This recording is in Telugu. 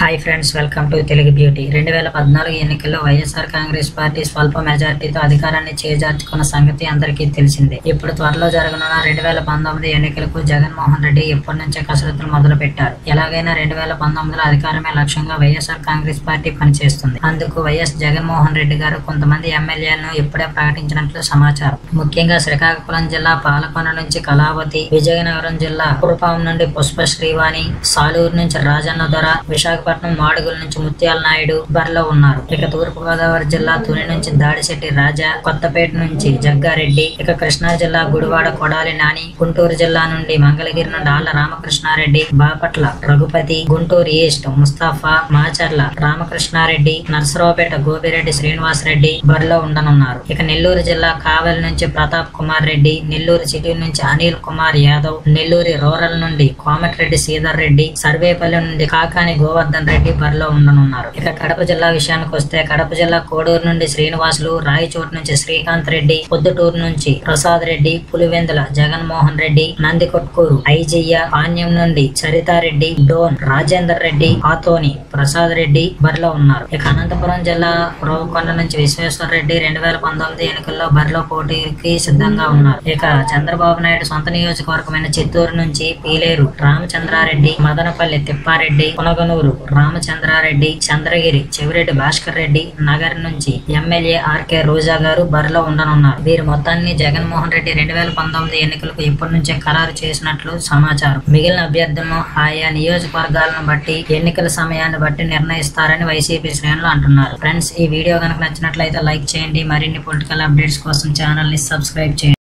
Hi friends welcome to Telugu beauty రెండు వేల పద్నాలుగు ఎన్నికల్లో వైఎస్ఆర్ కాంగ్రెస్ పార్టీ స్వల్ప మెజార్టీతో అధికారాన్ని చేజార్చుకున్న సంగతి అందరికీ తెలిసిందే. ఇప్పుడు త్వరలో జరగనున్న రెండు వేల పంతొమ్మిది ఎన్నికలకు జగన్మోహన్ రెడ్డి ఎప్పటి నుంచే కసరత్తులు మొదలు పెట్టారు ఎలాగైనా రెండు వేల పంతొమ్మిదిలో అధికారమే లక్ష్యంగా వైఎస్ఆర్ కాంగ్రెస్ పార్టీ పనిచేస్తుంది. అందుకు వైఎస్ జగన్మోహన్ రెడ్డి గారు కొంతమంది ఎమ్మెల్యేలను ఇప్పుడే ప్రకటించినట్లు సమాచారం. ముఖ్యంగా శ్రీకాకుళం జిల్లా పాలకొన నుంచి కళావతి విజయనగరం జిల్లా కురుపాం నుండి పుష్ప శ్రీవాణి సాలూరు నుంచి రాజన్న దొర విశాఖపట్నం మాడుగుల నుంచి ముత్యాల నాయుడు బరిలో ఉన్నారు. ఇక తూర్పు గోదావరి జిల్లా తుని నుంచి దాడిశెట్టి రాజా కొత్తపేట నుంచి జగ్గారెడ్డి ఇక కృష్ణా జిల్లా గుడివాడ కొడాలి నాని గుంటూరు జిల్లా నుండి మంగళగిరి నుండి ఆళ్ళ రామకృష్ణారెడ్డి బాపట్ల రఘుపతి గుంటూరు ఈస్ట్ ముస్తాఫా మాచర్ల రామకృష్ణారెడ్డి నర్సరావుపేట గోపిరెడ్డి శ్రీనివాస్ రెడ్డి బరిలో ఉండనున్నారు. ఇక నెల్లూరు జిల్లా కావలి నుంచి ప్రతాప్ కుమార్ రెడ్డి నెల్లూరు సిటీ నుంచి అనిల్ కుమార్ యాదవ్ నెల్లూరి రూరల్ నుండి కోమటిరెడ్డి శ్రీధర్ రెడ్డి సర్వేపల్లి నుండి కాకాని గోవర్ధన్ రెడ్డి బరిలో ఉండనున్నారు. ఇక కడప జిల్లా విషయానికి వస్తే కడప జిల్లా కోడూరు నుండి శ్రీనివాసులు రాయచోటు నుంచి శ్రీకాంత్ రెడ్డి పొద్దుటూరు నుంచి ప్రసాద్ రెడ్డి పులివెందుల జగన్మోహన్ రెడ్డి నందికొట్కూరు ఐజయ్య పాణ్యం నుండి సరితారెడ్డి డోన్ రాజేందర్ రెడ్డి ఆతోని ప్రసాద్ రెడ్డి బరిలో ఉన్నారు. ఇక అనంతపురం జిల్లా రోవకొండ నుంచి విశ్వేశ్వర రెడ్డి రెండు వేల పంతొమ్మిది ఎన్నికల్లో బరిలో పోటీకి సిద్ధంగా ఉన్నారు. ఇక చంద్రబాబు నాయుడు సొంత నియోజకవర్గమైన చిత్తూరు నుంచి పీలేరు రామచంద్రారెడ్డి మదనపల్లి తిప్పారెడ్డి కొనగనూరు రామచంద్రారెడ్డి చంద్రగిరి చెవిరెడ్డి భాస్కర్ రెడ్డి నగర్ నుంచి ఎమ్మెల్యే ఆర్కే రోజా గారు బరిలో ఉండనున్నారు. వీరి మొత్తాన్ని జగన్మోహన్ రెడ్డి రెండు వేల పంతొమ్మిది ఎన్నికలకు ఇప్పటి నుంచే ఖరారు చేసినట్లు సమాచారం. మిగిలిన అభ్యర్థులను ఆయా నియోజకవర్గాలను బట్టి ఎన్నికల సమయాన్ని బట్టి నిర్ణయిస్తారని వైసీపీ శ్రేణులు అంటున్నారు. ఫ్రెండ్స్ ఈ వీడియో కనుక నచ్చినట్లయితే లైక్ చేయండి. మరిన్ని పొలిటికల్ అప్డేట్స్ కోసం ఛానల్ని సబ్స్క్రైబ్ చేయండి.